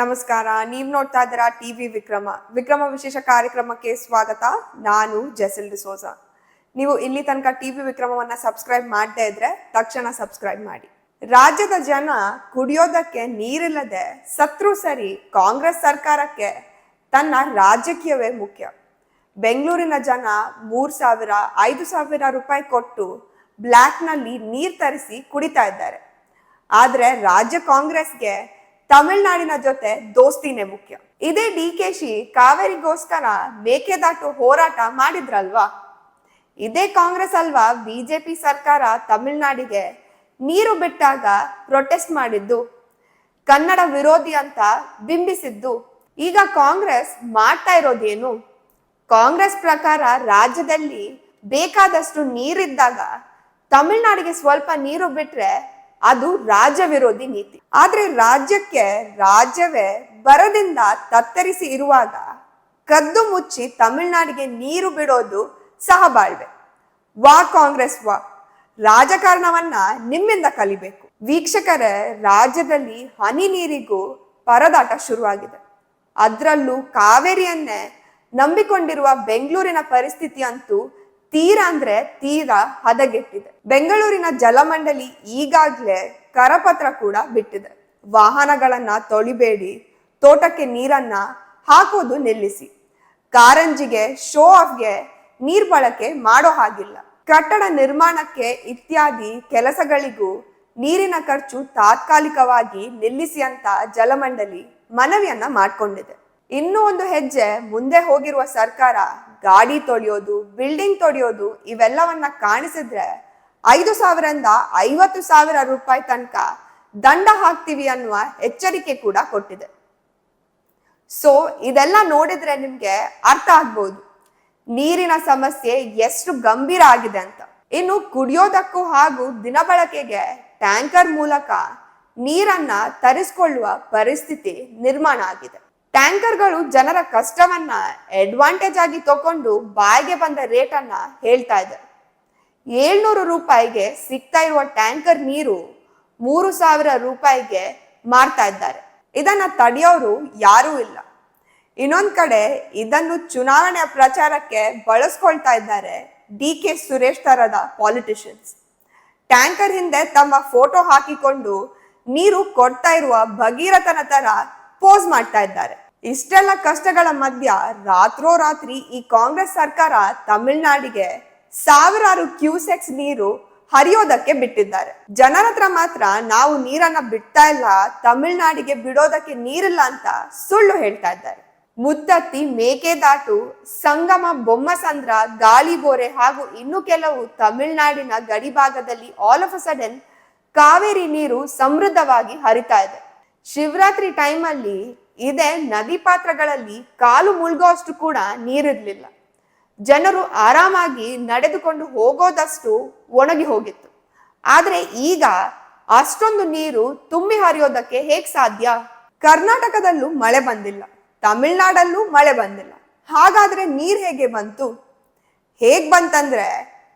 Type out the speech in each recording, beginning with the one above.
ನಮಸ್ಕಾರ. ನೀವ್ ನೋಡ್ತಾ ಇದ್ದೀರಾ ಟಿವಿ ವಿಕ್ರಮ. ವಿಕ್ರಮ ವಿಶೇಷ ಕಾರ್ಯಕ್ರಮಕ್ಕೆ ಸ್ವಾಗತ. ನಾನು ಜೆಸಿಲ್ ಡಿಸೋಜ. ನೀವು ಇಲ್ಲಿ ತನಕ ಟಿವಿ ವಿಕ್ರಮವನ್ನ ಸಬ್ಸ್ಕ್ರೈಬ್ ಮಾಡದೇ ಇದ್ರೆ ತಕ್ಷಣ ಸಬ್ಸ್ಕ್ರೈಬ್ ಮಾಡಿ. ರಾಜ್ಯದ ಜನ ಕುಡಿಯೋದಕ್ಕೆ ನೀರಿಲ್ಲದೆ ಸತ್ರು ಸರಿ ಕಾಂಗ್ರೆಸ್ ಸರ್ಕಾರಕ್ಕೆ ತನ್ನ ರಾಜಕೀಯವೇ ಮುಖ್ಯ. ಬೆಂಗಳೂರಿನ ಜನ ಮೂರ್ ಸಾವಿರ, ಐದು ಸಾವಿರ ರೂಪಾಯಿ ಕೊಟ್ಟು ಬ್ಲ್ಯಾಕ್ನಲ್ಲಿ ನೀರ್ ತರಿಸಿ ಕುಡಿತಾ ಇದ್ದಾರೆ. ಆದ್ರೆ ರಾಜ್ಯ ಕಾಂಗ್ರೆಸ್ಗೆ ತಮಿಳ್ನಾಡಿನ ಜೊತೆ ದೋಸ್ತಿನೇ ಮುಖ್ಯ. ಇದೇ ಡಿ ಕೆ ಶಿ ಕಾವೇರಿಗೋಸ್ಕರ ಮೇಕೆದಾಟು ಹೋರಾಟ ಮಾಡಿದ್ರಲ್ವಾ? ಇದೇ ಕಾಂಗ್ರೆಸ್ ಅಲ್ವಾ ಬಿಜೆಪಿ ಸರ್ಕಾರ ತಮಿಳ್ನಾಡಿಗೆ ನೀರು ಬಿಟ್ಟಾಗ ಪ್ರೊಟೆಸ್ಟ್ ಮಾಡಿದ್ದು? ಕನ್ನಡ ವಿರೋಧಿ ಅಂತ ಬಿಂಬಿಸಿದ್ದು? ಈಗ ಕಾಂಗ್ರೆಸ್ ಮಾಡ್ತಾ ಇರೋದೇನು? ಕಾಂಗ್ರೆಸ್ ಪ್ರಕಾರ ರಾಜ್ಯದಲ್ಲಿ ಬೇಕಾದಷ್ಟು ನೀರಿದ್ದಾಗ ತಮಿಳ್ನಾಡಿಗೆ ಸ್ವಲ್ಪ ನೀರು ಬಿಟ್ರೆ ಅದು ರಾಜ್ಯ ವಿರೋಧಿ ನೀತಿ. ಆದ್ರೆ ರಾಜ್ಯಕ್ಕೆ ರಾಜ್ಯವೇ ಬರದಿಂದ ತತ್ತರಿಸಿ ಇರುವಾಗ ಕದ್ದು ಮುಚ್ಚಿ ತಮಿಳ್ನಾಡಿಗೆ ನೀರು ಬಿಡೋದು ಸಹಬಾಳ್ವೆ. ವಾ ಕಾಂಗ್ರೆಸ್ ವಾ. ರಾಜಕಾರಣವನ್ನ ನಿಮ್ಮಿಂದ ಕಲಿಬೇಕು. ವೀಕ್ಷಕರೇ, ರಾಜ್ಯದಲ್ಲಿ ಹನಿ ನೀರಿಗೂ ಪರದಾಟ ಶುರುವಾಗಿದೆ. ಅದರಲ್ಲೂ ಕಾವೇರಿಯನ್ನೇ ನಂಬಿಕೊಂಡಿರುವ ಬೆಂಗಳೂರಿನ ಪರಿಸ್ಥಿತಿ ಅಂತೂ ತೀರಾ ಅಂದ್ರೆ ತೀರ ಹದಗೆಟ್ಟಿದೆ. ಬೆಂಗಳೂರಿನ ಜಲಮಂಡಳಿ ಈಗಾಗ್ಲೇ ಕರಪತ್ರ ಕೂಡ ಬಿಟ್ಟಿದೆ. ವಾಹನಗಳನ್ನ ತೊಳಿಬೇಡಿ, ತೋಟಕ್ಕೆ ನೀರನ್ನ ಹಾಕೋದು ನಿಲ್ಲಿಸಿ. ಕಾರಂಜಿಗೆ ಶೋ ಆಫ್ಗೆ ನೀರ್ ಬಳಕೆ ಮಾಡೋ ಹಾಗಿಲ್ಲ. ಕಟ್ಟಡ ನಿರ್ಮಾಣಕ್ಕೆ ಇತ್ಯಾದಿ ಕೆಲಸಗಳಿಗೂ ನೀರಿನ ಖರ್ಚು ತಾತ್ಕಾಲಿಕವಾಗಿ ನಿಲ್ಲಿಸಿ ಅಂತ ಜಲಮಂಡಳಿ ಮನವಿಯನ್ನ ಮಾಡ್ಕೊಂಡಿದೆ. ಇನ್ನೂ ಒಂದು ಹೆಜ್ಜೆ ಮುಂದೆ ಹೋಗಿರುವ ಸರ್ಕಾರ ಗಾಡಿ ತೊಳೆಯೋದು ಬಿಲ್ಡಿಂಗ್ ತೊಳೆಯೋದು ಇವೆಲ್ಲವನ್ನ ಕಾಣಿಸಿದ್ರೆ ಐದು ಸಾವಿರದಿಂದ ಐವತ್ತು ಸಾವಿರ ರೂಪಾಯಿ ತನಕ ದಂಡ ಹಾಕ್ತೀವಿ ಅನ್ನುವ ಎಚ್ಚರಿಕೆ ಕೂಡ ಕೊಟ್ಟಿದೆ. ಸೊ ಇದೆಲ್ಲ ನೋಡಿದ್ರೆ ನಿಮ್ಗೆ ಅರ್ಥ ಆಗ್ಬೋದು. ನೀರಿನ ಸಮಸ್ಯೆ ಎಷ್ಟು ಗಂಭೀರ ಆಗಿದೆ ಅಂತ. ಇನ್ನು ಕುಡಿಯೋದಕ್ಕೂ ಹಾಗೂ ದಿನಬಳಕೆಗೆ ಟ್ಯಾಂಕರ್ ಮೂಲಕ ನೀರನ್ನ ತರಿಸ್ಕೊಳ್ಳುವ ಪರಿಸ್ಥಿತಿ ನಿರ್ಮಾಣ ಆಗಿದೆ. ಟ್ಯಾಂಕರ್ಗಳು ಜನರ ಕಷ್ಟವನ್ನ ಅಡ್ವಾಂಟೇಜ್ ಆಗಿ ತಕೊಂಡು ಬಾಯಿಗೆ ಬಂದ ರೇಟನ್ನ ಹೇಳ್ತಾ ಇದೆ ಏಳ್ನೂರು ರೂಪಾಯಿಗೆ ಸಿಗ್ತಾ ಇರುವ ಟ್ಯಾಂಕರ್ ನೀರು ಮೂರು ಸಾವಿರ ರೂಪಾಯಿಗೆ ಮಾರ್ತಾ ಇದ್ದಾರೆ. ಇದನ್ನ ತಡೆಯೋರು ಯಾರೂ ಇಲ್ಲ. ಇನ್ನೊಂದ್ ಕಡೆ ಇದನ್ನು ಚುನಾವಣೆ ಪ್ರಚಾರಕ್ಕೆ ಬಳಸ್ಕೊಳ್ತಾ ಇದ್ದಾರೆ ಡಿ ಕೆ ಸುರೇಶ್ ತರದ ಪಾಲಿಟಿಷಿಯನ್ಸ್ ಟ್ಯಾಂಕರ್ ಹಿಂದೆ ತಮ್ಮ ಫೋಟೋ ಹಾಕಿಕೊಂಡು ನೀರು ಕೊಡ್ತಾ ಇರುವ ಭಗೀರಥನ ತರ ಪೋಸ್ ಮಾಡ್ತಾ ಇದ್ದಾರೆ. ಇಷ್ಟೆಲ್ಲ ಕಷ್ಟಗಳ ಮಧ್ಯ ರಾತ್ರೋರಾತ್ರಿ ಈ ಕಾಂಗ್ರೆಸ್ ಸರ್ಕಾರ ತಮಿಳ್ನಾಡಿಗೆ ಸಾವಿರಾರು ಕ್ಯೂಸೆಕ್ಸ್ ನೀರು ಹರಿಯೋದಕ್ಕೆ ಬಿಟ್ಟಿದ್ದಾರೆ. ಜನರ ಹತ್ರ ಮಾತ್ರ ನಾವು ನೀರನ್ನ ಬಿಡ್ತಾ ಇಲ್ಲ, ತಮಿಳ್ನಾಡಿಗೆ ಬಿಡೋದಕ್ಕೆ ನೀರಿಲ್ಲ ಅಂತ ಸುಳ್ಳು ಹೇಳ್ತಾ ಇದ್ದಾರೆ. ಮುತ್ತತ್ತಿ, ಮೇಕೆದಾಟು, ಸಂಗಮ, ಬೊಮ್ಮಸಂದ್ರ ಗಾಳಿಬೋರೆ ಹಾಗೂ ಇನ್ನು ಕೆಲವು ತಮಿಳ್ನಾಡಿನ ಗಡಿಭಾಗದಲ್ಲಿ all of a sudden Kaveri ನೀರು ಸಮೃದ್ಧವಾಗಿ ಹರಿತಾ ಇದೆ. ಶಿವರಾತ್ರಿ ಟೈಮಲ್ಲಿ ಇದೇ ನದಿ ಪಾತ್ರಗಳಲ್ಲಿ ಕಾಲು ಮುಳುಗೋಷ್ಟು ಕೂಡ ನೀರಿರ್ಲಿಲ್ಲ. ಜನರು ಆರಾಮಾಗಿ ನಡೆದುಕೊಂಡು ಹೋಗೋದಷ್ಟು ಒಣಗಿ ಹೋಗಿತ್ತು. ಆದ್ರೆ ಈಗ ಅಷ್ಟೊಂದು ನೀರು ತುಂಬಿ ಹರಿಯೋದಕ್ಕೆ ಹೇಗ್ ಸಾಧ್ಯ? ಕರ್ನಾಟಕದಲ್ಲೂ ಮಳೆ ಬಂದಿಲ್ಲ. ತಮಿಳ್ನಾಡಲ್ಲೂ ಮಳೆ ಬಂದಿಲ್ಲ. ಹಾಗಾದ್ರೆ ನೀರ್ ಹೇಗೆ ಬಂತು? ಹೇಗ್ ಬಂತಂದ್ರೆ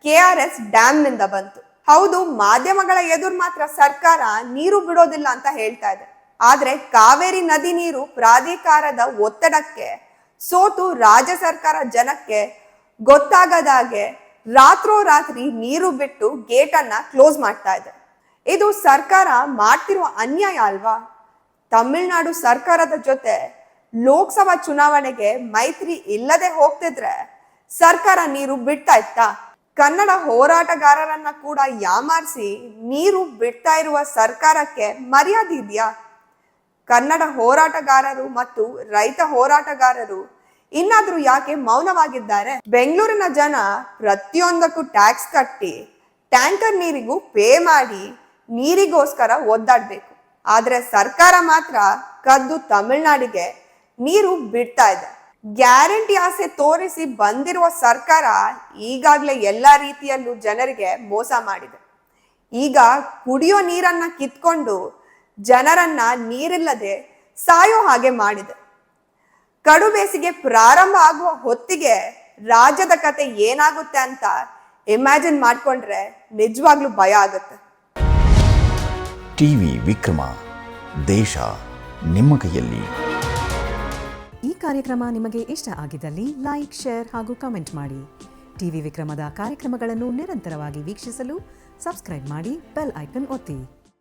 ಕೆ ಆರ್ ಎಸ್ ಡ್ಯಾಮ್ನಿಂದ ಬಂತು. ಹೌದು, ಮಾಧ್ಯಮಗಳ ಎದುರು ಮಾತ್ರ ಸರ್ಕಾರ ನೀರು ಬಿಡೋದಿಲ್ಲ ಅಂತ ಹೇಳ್ತಾ ಇದೆ. ಆದ್ರೆ ಕಾವೇರಿ ನದಿ ನೀರು ಪ್ರಾಧಿಕಾರದ ಒತ್ತಡಕ್ಕೆ, ಸೋತು ರಾಜ್ಯ ಸರ್ಕಾರ ಜನಕ್ಕೆ ಗೊತ್ತಾಗದಾಗೆ ರಾತ್ರೋರಾತ್ರಿ ನೀರು ಬಿಟ್ಟು ಗೇಟ್ ಅನ್ನ ಕ್ಲೋಸ್ ಮಾಡ್ತಾ ಇದೆ. ಇದು ಸರ್ಕಾರ ಮಾಡ್ತಿರುವ ಅನ್ಯಾಯ ಅಲ್ವಾ? ತಮಿಳ್ನಾಡು ಸರ್ಕಾರದ ಜೊತೆ ಲೋಕಸಭಾ ಚುನಾವಣೆಗೆ ಮೈತ್ರಿ ಇಲ್ಲದೆ ಹೋಗ್ತಿದ್ರೆ ಸರ್ಕಾರ ನೀರು ಬಿಡ್ತಾ ಇತ್ತಾ? ಕನ್ನಡ ಹೋರಾಟಗಾರರನ್ನ ಕೂಡ ಯಾಮಾರಿಸಿ ನೀರು ಬಿಡ್ತಾ ಇರುವ ಸರ್ಕಾರಕ್ಕೆ ಮರ್ಯಾದೆ ಇದೆಯಾ? ಕನ್ನಡ ಹೋರಾಟಗಾರರು ಮತ್ತು ರೈತ ಹೋರಾಟಗಾರರು ಇನ್ನಾದ್ರೂ ಯಾಕೆ ಮೌನವಾಗಿದ್ದಾರೆ? ಬೆಂಗಳೂರಿನ ಜನ ಪ್ರತಿಯೊಂದಕ್ಕೂ ಟ್ಯಾಕ್ಸ್ ಕಟ್ಟಿ, ಟ್ಯಾಂಕರ್ ನೀರಿಗೂ ಪೇ ಮಾಡಿ, ನೀರಿಗೋಸ್ಕರ ಒದ್ದಾಡ್ಬೇಕು. ಆದ್ರೆ ಸರ್ಕಾರ ಮಾತ್ರ ಕದ್ದು ತಮಿಳ್ನಾಡಿಗೆ ನೀರು ಬಿಡ್ತಾ ಇದೆ. ಗ್ಯಾರಂಟಿ ಆಸೆ ತೋರಿಸಿ ಬಂದಿರುವ ಸರ್ಕಾರ ಈಗಾಗಲೇ ಎಲ್ಲಾ ರೀತಿಯಲ್ಲೂ ಜನರಿಗೆ ಮೋಸ ಮಾಡಿದೆ. ಈಗ ಕುಡಿಯೋ ನೀರನ್ನ ಕಿತ್ಕೊಂಡು ಜನರನ್ನ ನೀರಿಲ್ಲದೆ ಸಾಯೋ ಹಾಗೆ ಮಾಡಿದೆ. ಕಡು ಬೇಸಿಗೆ ಪ್ರಾರಂಭ ಆಗುವ ಹೊತ್ತಿಗೆ ರಾಜ್ಯದ ಕತೆ ಏನಾಗುತ್ತೆ ಅಂತ ಇಮ್ಯಾಜಿನ್ ಮಾಡ್ಕೊಂಡ್ರೆ ನಿಜವಾಗ್ಲೂ ಭಯ ಆಗುತ್ತೆ. ಟಿವಿ ವಿಕ್ರಮ ದೇಶ ನಿಮ್ಮ ಕೈಯಲ್ಲಿ. ಈ ಕಾರ್ಯಕ್ರಮ ನಿಮಗೆ ಇಷ್ಟ ಆಗಿದ್ದಲ್ಲಿ ಲೈಕ್ ಶೇರ್ ಹಾಗೂ ಕಮೆಂಟ್ ಮಾಡಿ. ಟಿವಿ ವಿಕ್ರಮದ ಕಾರ್ಯಕ್ರಮಗಳನ್ನು ನಿರಂತರವಾಗಿ ವೀಕ್ಷಿಸಲು ಸಬ್ಸ್ಕ್ರೈಬ್ ಮಾಡಿ ಬೆಲ್ ಐಕನ್ ಒತ್ತಿ.